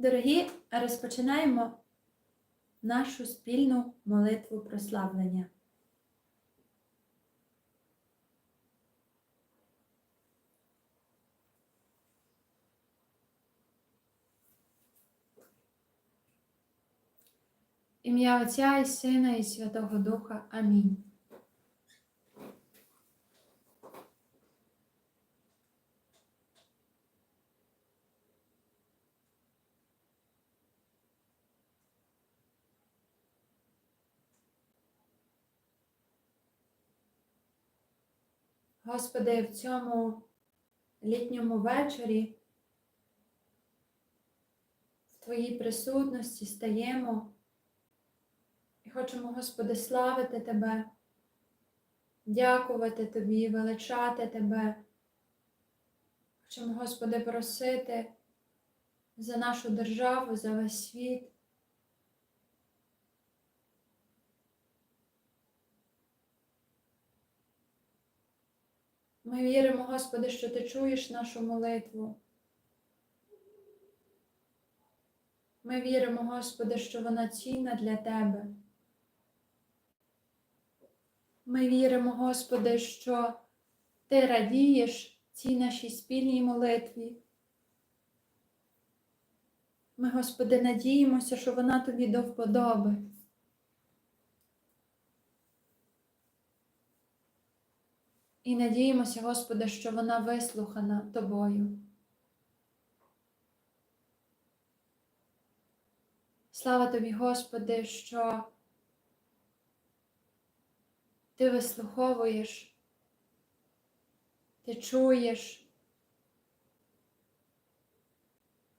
Дорогі, розпочинаємо нашу спільну молитву прославлення. Ім'я Отця і Сина і Святого Духа. Амінь. Господи, в цьому літньому вечорі в Твоїй присутності стаємо і хочемо, Господи, славити Тебе, дякувати Тобі, величати Тебе. Хочемо, Господи, просити за нашу державу, за весь світ. Ми віримо, Господи, що Ти чуєш нашу молитву. Ми віримо, Господи, що вона цінна для Тебе. Ми віримо, Господи, що Ти радієш цій нашій спільній молитві. Ми, Господи, надіємося, що вона тобі до вподоби. І надіємося, Господи, що вона вислухана Тобою. Слава Тобі, Господи, що Ти вислуховуєш, Ти чуєш,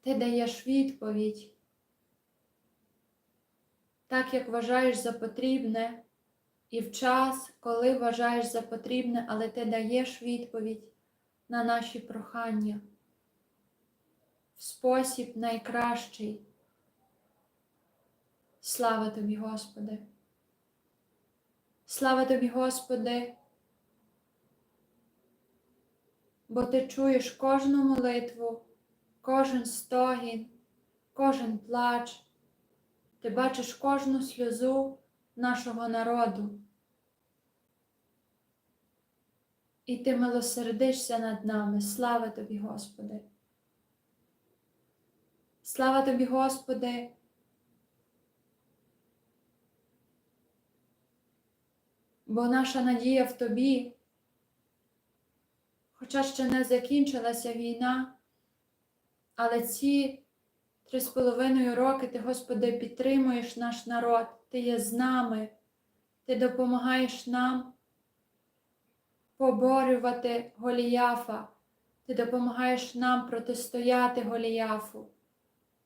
Ти даєш відповідь, так як вважаєш за потрібне, і в час, коли вважаєш за потрібне, але ти даєш відповідь на наші прохання в спосіб найкращий. Слава тобі, Господи! Слава тобі, Господи, бо ти чуєш кожну молитву, кожен стогін, кожен плач, ти бачиш кожну сльозу нашого народу. І ти милосердишся над нами. Слава тобі, Господи. Слава тобі, Господи. Бо наша надія в Тобі, хоча ще не закінчилася війна, але ці три з половиною роки Ти, Господи, підтримуєш наш народ, Ти є з нами, Ти допомагаєш нам поборювати Голіяфа, Ти допомагаєш нам протистояти Голіяфу.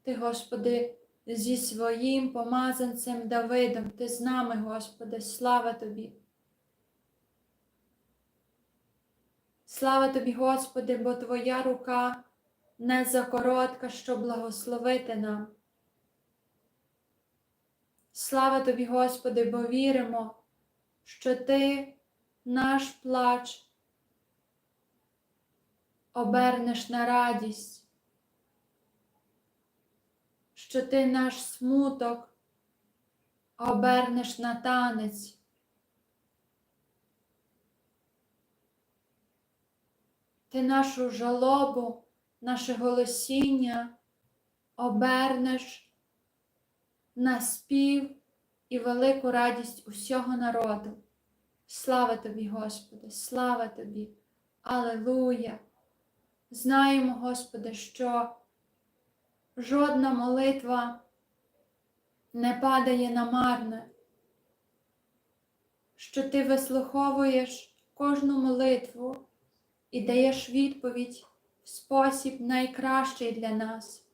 Ти, Господи, зі своїм помазанцем Давидом, Ти з нами, Господи, слава Тобі. Слава тобі, Господи, бо Твоя рука не закоротка, щоб благословити нам. Слава тобі, Господи, бо віримо, що Ти наш плач обернеш на радість, що Ти наш смуток обернеш на танець. Ти нашу жалобу, наше голосіння обернеш на спів і велику радість усього народу. Слава тобі, Господи, слава тобі, Алелуя! Знаємо, Господи, що жодна молитва не падає на марне, що Ти вислуховуєш кожну молитву і даєш відповідь в спосіб найкращий для нас,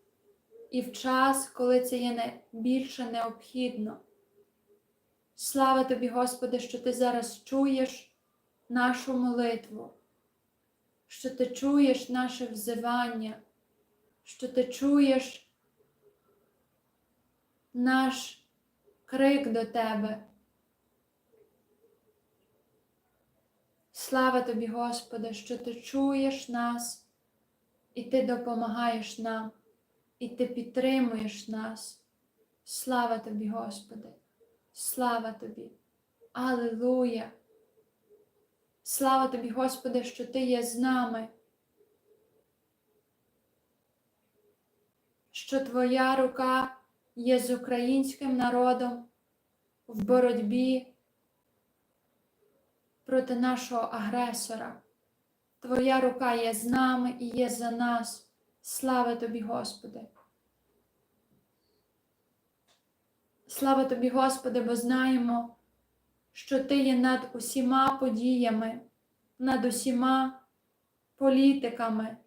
і в час, коли це є більше необхідно. Слава тобі, Господи, що Ти зараз чуєш нашу молитву, що Ти чуєш наше взивання, що Ти чуєш наш крик до Тебе. Слава тобі, Господи, що Ти чуєш нас і Ти допомагаєш нам, і Ти підтримуєш нас. Слава тобі, Господи! Слава тобі! Аллилуйя! Слава тобі, Господи, що Ти є з нами, що Твоя рука є з українським народом в боротьбі проти нашого агресора. Твоя рука є з нами і є за нас. Слава тобі, Господи! Слава тобі, Господи, бо знаємо, що Ти є над усіма подіями, над усіма політиками,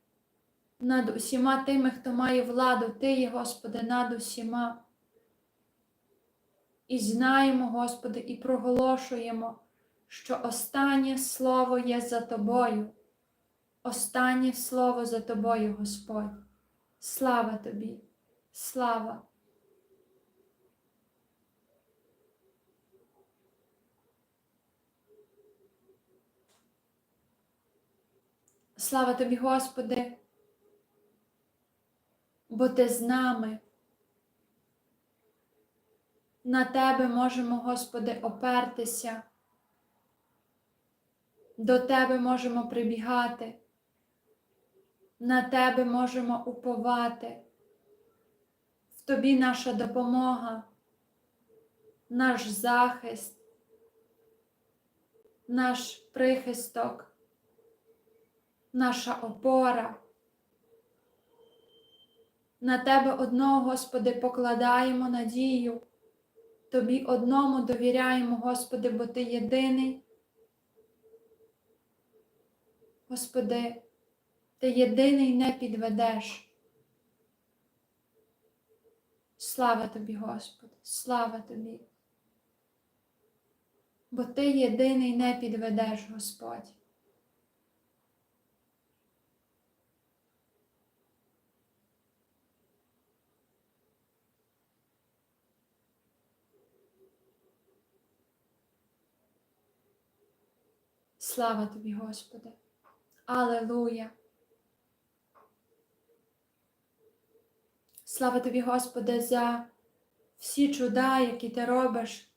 над усіма тими, хто має владу, Ти є, Господи, над усіма. І знаємо, Господи, і проголошуємо, що останнє слово є за Тобою. Останнє слово за Тобою, Господь. Слава Тобі, слава! Слава тобі, Господи, бо Ти з нами. На Тебе можемо, Господи, опертися, до Тебе можемо прибігати, на Тебе можемо уповати, в Тобі наша допомога, наш захист, наш прихисток наша опора. На Тебе одного, Господи, покладаємо надію, Тобі одному довіряємо, Господи, бо Ти єдиний. Господи, Ти єдиний не підведеш. Слава Тобі, Господи, слава Тобі. Бо Ти єдиний не підведеш, Господь. Слава тобі, Господи! Алелуя! Слава тобі, Господи, за всі чуда, які ти робиш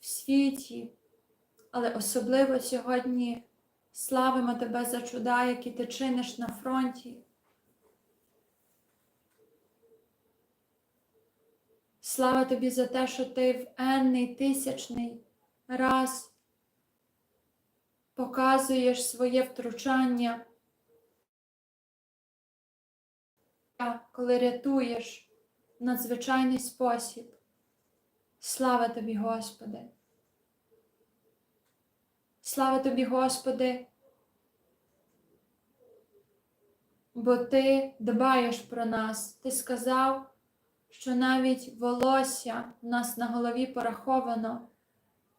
в світі, але особливо сьогодні славимо Тебе за чуда, які ти чиниш на фронті. Слава тобі за те, що ти в енний тисячний раз показуєш своє втручання, коли рятуєш в надзвичайний спосіб. Слава тобі, Господи! Слава тобі, Господи, бо Ти дбаєш про нас. Ти сказав, що навіть волосся у нас на голові пораховано,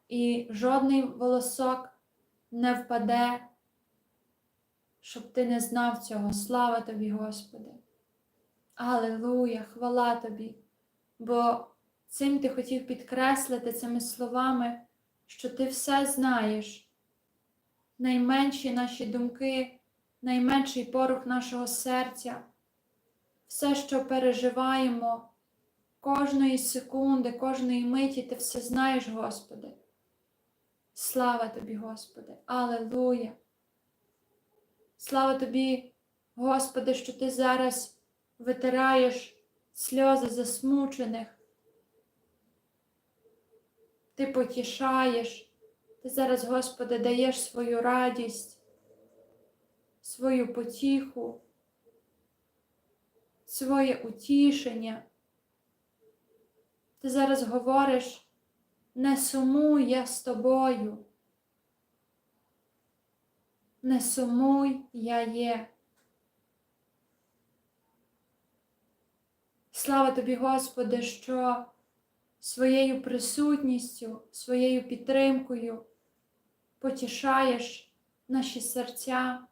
і жодний волосок не впаде, щоб ти не знав цього. Слава тобі, Господи. Аллилуйя, хвала тобі, бо цим ти хотів підкреслити цими словами, що ти все знаєш, найменші наші думки, найменший порух нашого серця, все, що переживаємо, кожної секунди, кожної миті, ти все знаєш, Господи. Слава тобі, Господи, Алелуя! Слава тобі, Господи, що Ти зараз витираєш сльози засмучених. Ти потішаєш, ти зараз, Господи, даєш свою радість, свою потіху, своє утішення. Ти зараз говориш не сумуй я з тобою. Не сумуй я є. Слава тобі, Господи, що своєю присутністю, своєю підтримкою потішаєш наші серця.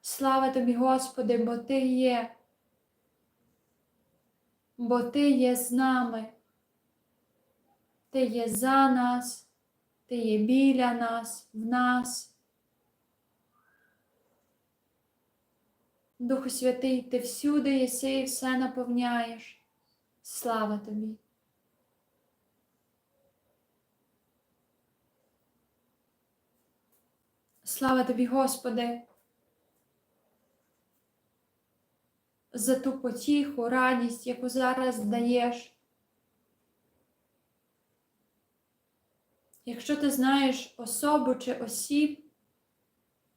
Слава тобі, Господи, бо Ти є бо Ти є з нами, Ти є за нас, Ти є біля нас, в нас. Духу Святий, ти всюди єси і все наповняєш. Слава тобі. Слава тобі, Господи, за ту потіху, радість, яку зараз даєш. Якщо ти знаєш особу чи осіб,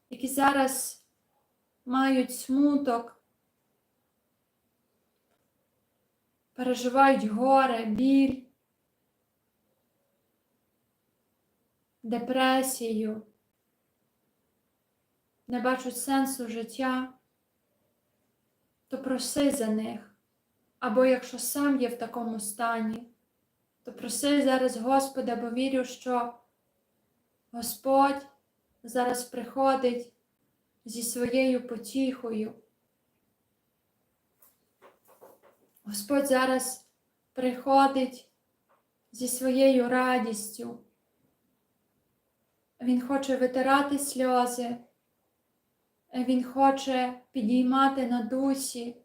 які зараз мають смуток, переживають горе, біль, депресію, не бачать сенсу життя, то проси за них. Або якщо сам є в такому стані, то проси зараз Господа, бо вірю, що Господь зараз приходить зі своєю потіхою. Господь зараз приходить зі своєю радістю. Він хоче витирати сльози, Він хоче підіймати на дусі,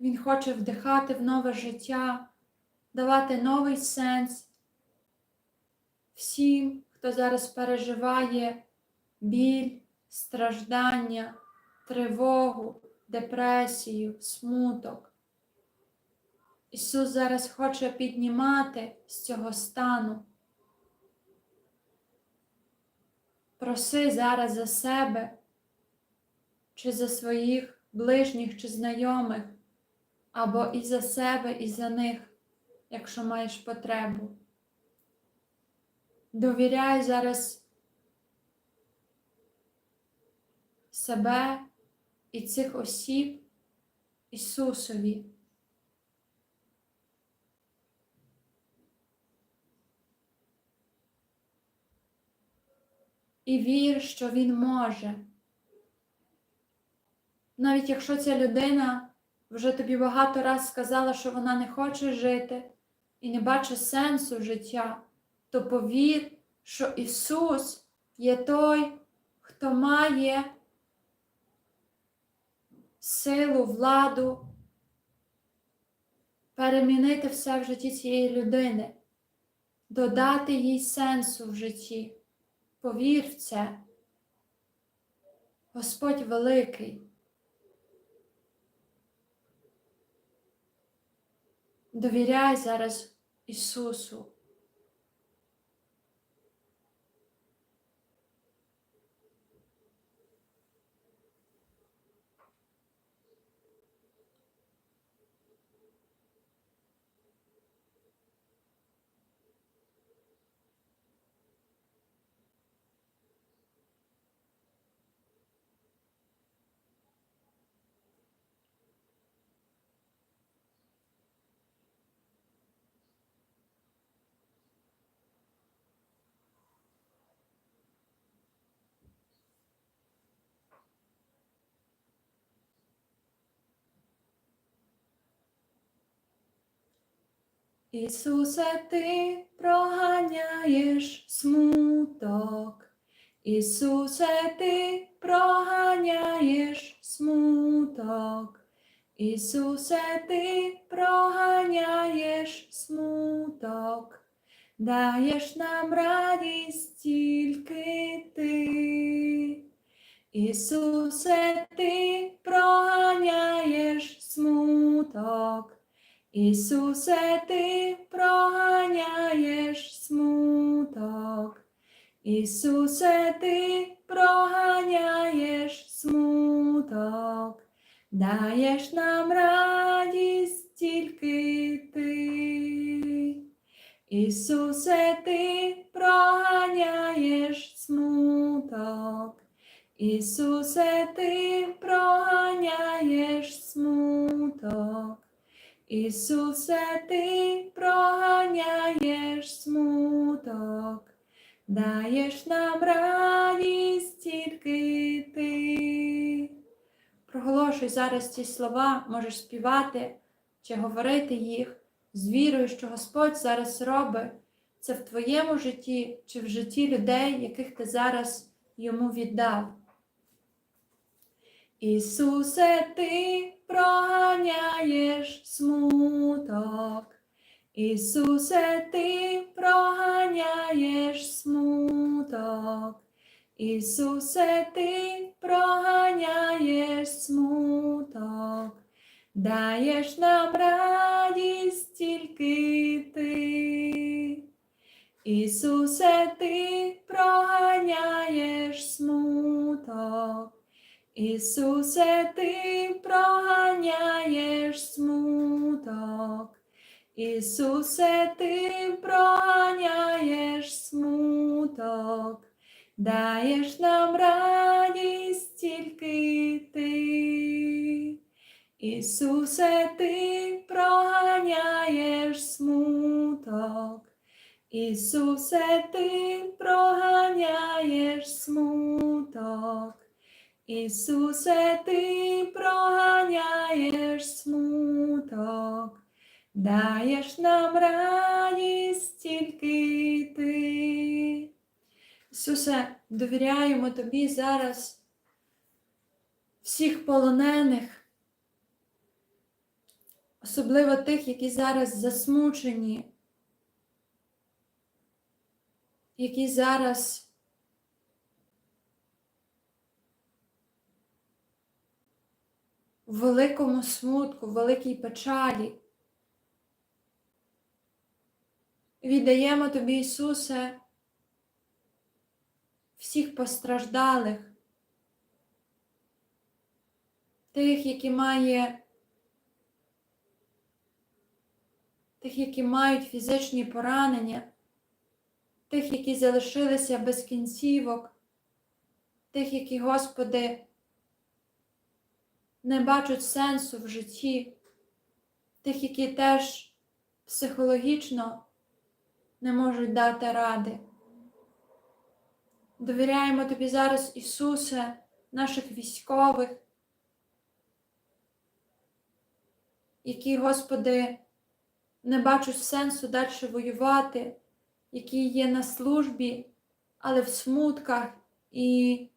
Він хоче вдихати в нове життя, давати новий сенс всім, хто зараз переживає біль, страждання, тривогу, депресію, смуток. Ісус зараз хоче піднімати з цього стану. Проси зараз за себе, чи за своїх ближніх чи знайомих, або і за себе, і за них, якщо маєш потребу. Довіряй зараз себе і цих осіб Ісусові. І вір, що Він може. Навіть якщо ця людина вже тобі багато раз сказала, що вона не хоче жити і не бачить сенсу життя, то повір, що Ісус є той, хто має силу, владу перемінити все в житті цієї людини, додати їй сенсу в житті. Повір в це. Господь великий. Довіряй зараз Ісусу. Ісусе, ти проганяєш смуток. Ісусе, ти проганяєш смуток. Ісусе, ти проганяєш смуток, даєш нам радість тільки ти. Ісусе, ти проганяєш смуток. Ісусе, ти проганяєш смуток. Ісусе, ти проганяєш смуток, даєш нам радість тільки ти. Ісусе, ти проганяєш смуток. Ісусе, ти проганяєш смуток. Ісусе, ти проганяєш смуток, даєш нам радість тільки ти. Проголошуй зараз ці слова, можеш співати чи говорити їх з вірою, що Господь зараз робить це в твоєму житті чи в житті людей, яких ти зараз йому віддав. Ісусе, ти проганяєш смуток. Ісусе, ти проганяєш смуток. Ісусе, ти проганяєш смуток, даєш нам радість тільки ти. Ісусе, ти проганяєш смуток. Ісусе, ти проганяєш смуток. Ісусе, ти проганяєш смуток, даєш нам радість тільки ти. Ісусе, ти проганяєш смуток. Ісусе, ти проганяєш смуток. Ісусе, ти проганяєш смуток, даєш нам радість тільки ти. Ісусе, довіряємо Тобі зараз всіх полонених, особливо тих, які зараз засмучені, які зараз в великому смутку, в великій печалі. Віддаємо Тобі, Ісусе, всіх постраждалих, тих, які має, тих, які мають фізичні поранення, тих, які залишилися без кінцівок, тих, які, Господи, не бачать сенсу в житті, тих, які теж психологічно не можуть дати ради. Довіряємо Тобі зараз, Ісусе, наших військових, які, Господи, не бачать сенсу далі воювати, які є на службі, але в смутках і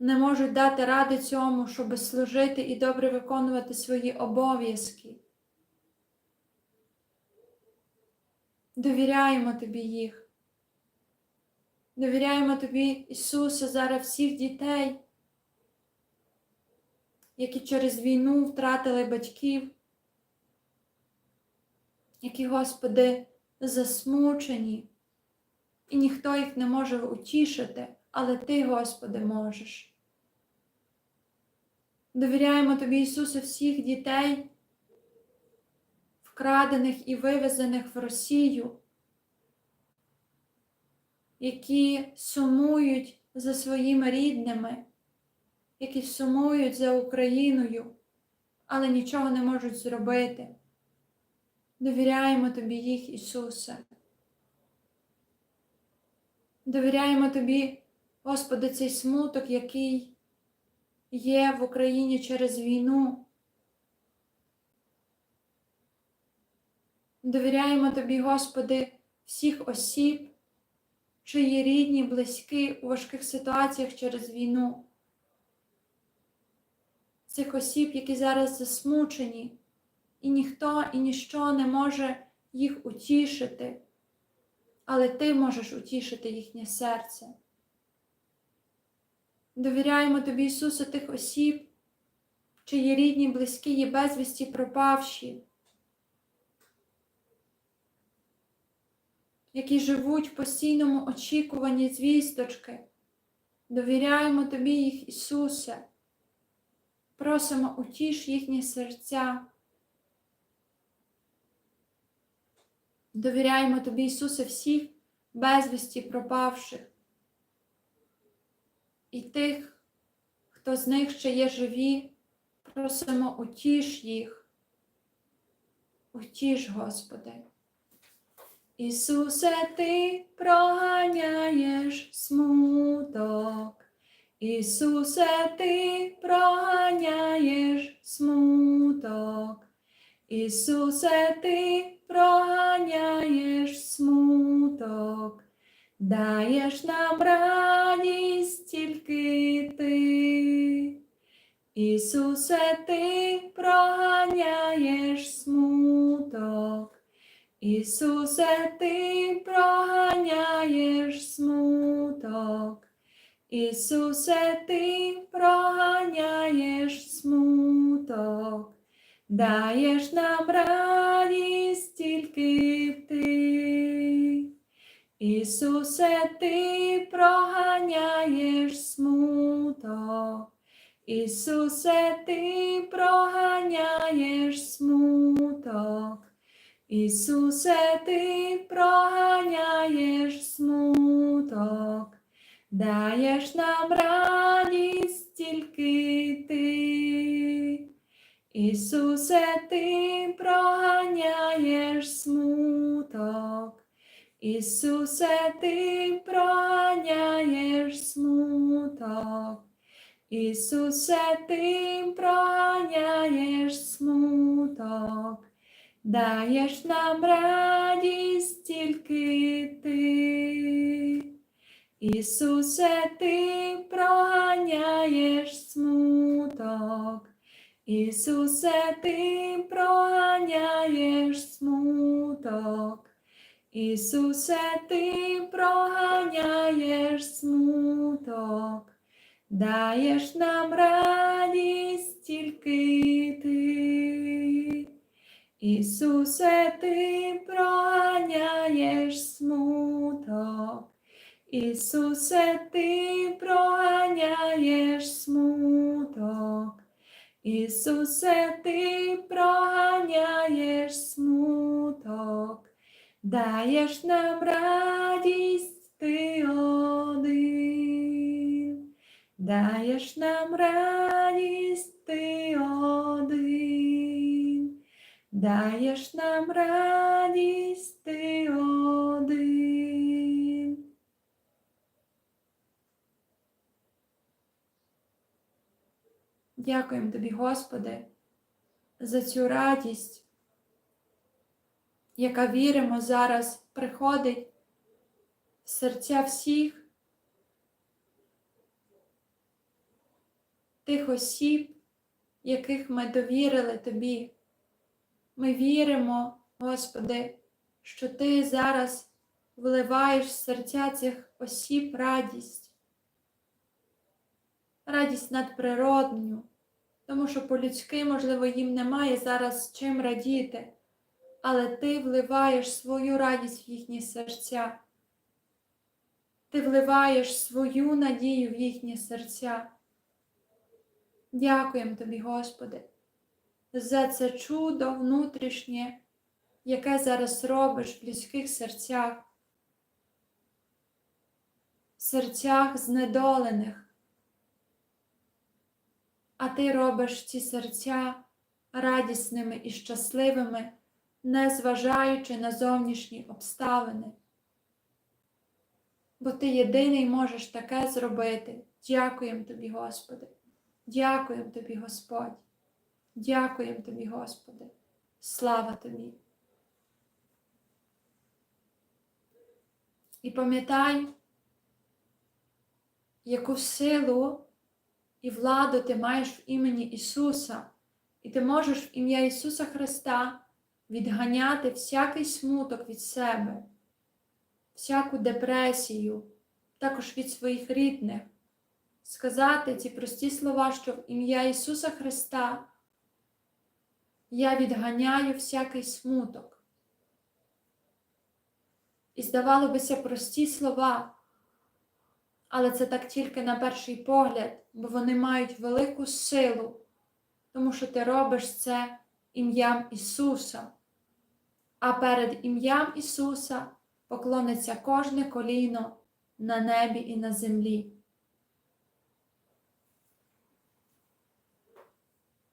не можуть дати ради цьому, щоб служити і добре виконувати свої обов'язки. Довіряємо Тобі їх. Довіряємо Тобі, Ісусе, зараз всіх дітей, які через війну втратили батьків, які, Господи, засмучені, і ніхто їх не може утішити, але Ти, Господи, можеш. Довіряємо Тобі, Ісусе, всіх дітей, вкрадених і вивезених в Росію, які сумують за своїми рідними, які сумують за Україною, але нічого не можуть зробити. Довіряємо Тобі їх, Ісусе. Довіряємо Тобі, Господи, цей смуток, який є в Україні через війну. Довіряємо Тобі, Господи, всіх осіб, чиї рідні, близькі у важких ситуаціях через війну. Цих осіб, які зараз засмучені, і ніхто і ніщо не може їх утішити, але Ти можеш утішити їхнє серце. Довіряємо Тобі, Ісусе, тих осіб, чиї рідні, близькі є безвісті пропавші, які живуть в постійному очікуванні звісточки. Довіряємо Тобі їх, Ісусе, просимо утіш їхні серця. Довіряємо Тобі, Ісусе, всіх безвісті пропавших і тих, хто з них ще є живі, просимо утіш їх, утіш, Господи. Ісусе, Ти проганяєш смуток, Ісусе, Ти проганяєш смуток, Ісусе, Ти проганяєш смуток, даєш нам радість тільки ти. Ісусе, ти проганяєш смуток. Ісусе, ти проганяєш смуток. Ісусе, ти проганяєш смуток, даєш нам радість тільки ти. Ісусе, ти проганяєш смуток. Ісусе, ти проганяєш смуток. Ісусе, ти проганяєш смуток, даєш нам радість тільки ти. Ісусе, ти проганяєш смуток. Ісусе, ти проганяєш смуток. Ісусе, ти проганяєш смуток, даєш нам радість тільки ти. Ісусе, ти проганяєш смуток. Ісусе, ти проганяєш смуток. Ісусе, ти проганяєш смуток. Даєш нам радість тільки ти. Ісусе, ти проганяєш смуток. Ісусе, ти проганяєш смуток. Ісусе, ти проганяєш смуток. Даєш нам радість ти один. Даєш нам радість ти один, даєш нам радість ти один. Дякуємо тобі, Господи, за цю радість, яка віримо зараз приходить в серця всіх. тих осіб, яких ми довірили Тобі. Ми віримо, Господи, що Ти зараз вливаєш в серця цих осіб радість, радість надприродню, тому що по-людськи, можливо, їм немає зараз чим радіти, але Ти вливаєш свою радість в їхні серця. Ти вливаєш свою надію в їхні серця. Дякуємо тобі, Господи, за це чудо внутрішнє, яке зараз робиш в людських серцях, серцях знедолених. А ти робиш ці серця радісними і щасливими, незважаючи на зовнішні обставини. Бо ти єдиний можеш таке зробити. Дякуємо тобі, Господи. Дякуємо тобі, Господь. Дякуємо тобі, Господи. Слава тобі. І пам'ятай, яку силу і владу ти маєш в імені Ісуса, і ти можеш в ім'я Ісуса Христа відганяти всякий смуток від себе, всяку депресію, також від своїх рідних сказати ці прості слова, що в ім'я Ісуса Христа я відганяю всякий смуток. І здавало бися прості слова, але це так тільки на перший погляд, бо вони мають велику силу, тому що ти робиш це ім'ям Ісуса, а перед ім'ям Ісуса поклониться кожне коліно на небі і на землі.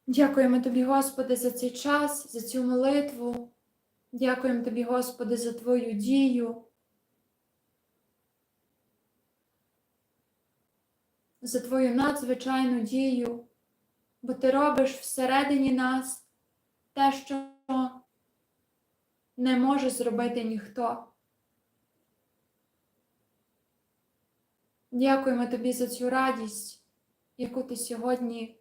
Дякуємо тобі, Господи, за цей час, за цю молитву. Дякуємо тобі, Господи, за Твою дію. За Твою надзвичайну дію, бо Ти робиш всередині нас те, що не може зробити ніхто. Дякуємо тобі за цю радість, яку ти сьогодні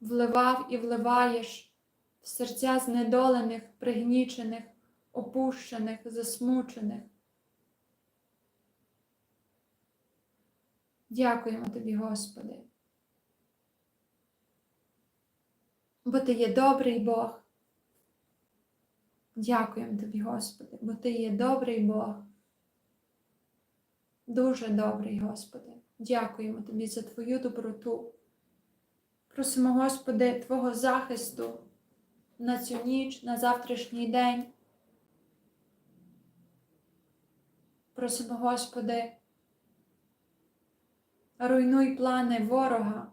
вливав і вливаєш в серця знедолених, пригнічених, опущених, засмучених. Дякуємо тобі, Господи. Бо ти є добрий Бог. Дякуємо тобі, Господи, бо ти є добрий Бог. Дуже добрий, Господи. Дякуємо тобі за Твою доброту. Просимо, Господи, Твого захисту на цю ніч, на завтрашній день. Просимо, Господи, руйнуй плани ворога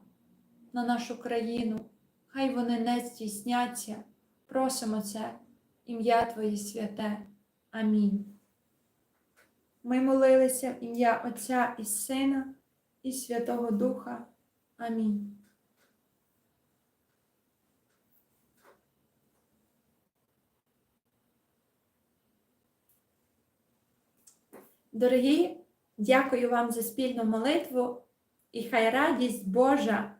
на нашу країну. Хай вони не здійсняться. Просимо це, ім'я Твоє святе. Амінь. Ми молилися в ім'я Отця і Сина і Святого Духа. Амінь. Дорогі, дякую вам за спільну молитву і хай радість Божа,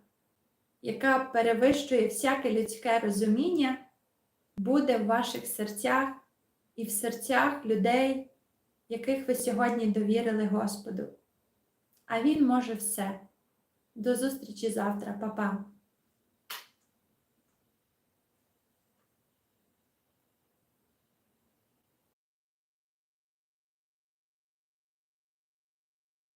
яка перевищує всяке людське розуміння, буде в ваших серцях і в серцях людей, яких ви сьогодні довірили Господу. А Він може все. До зустрічі завтра, Па-па!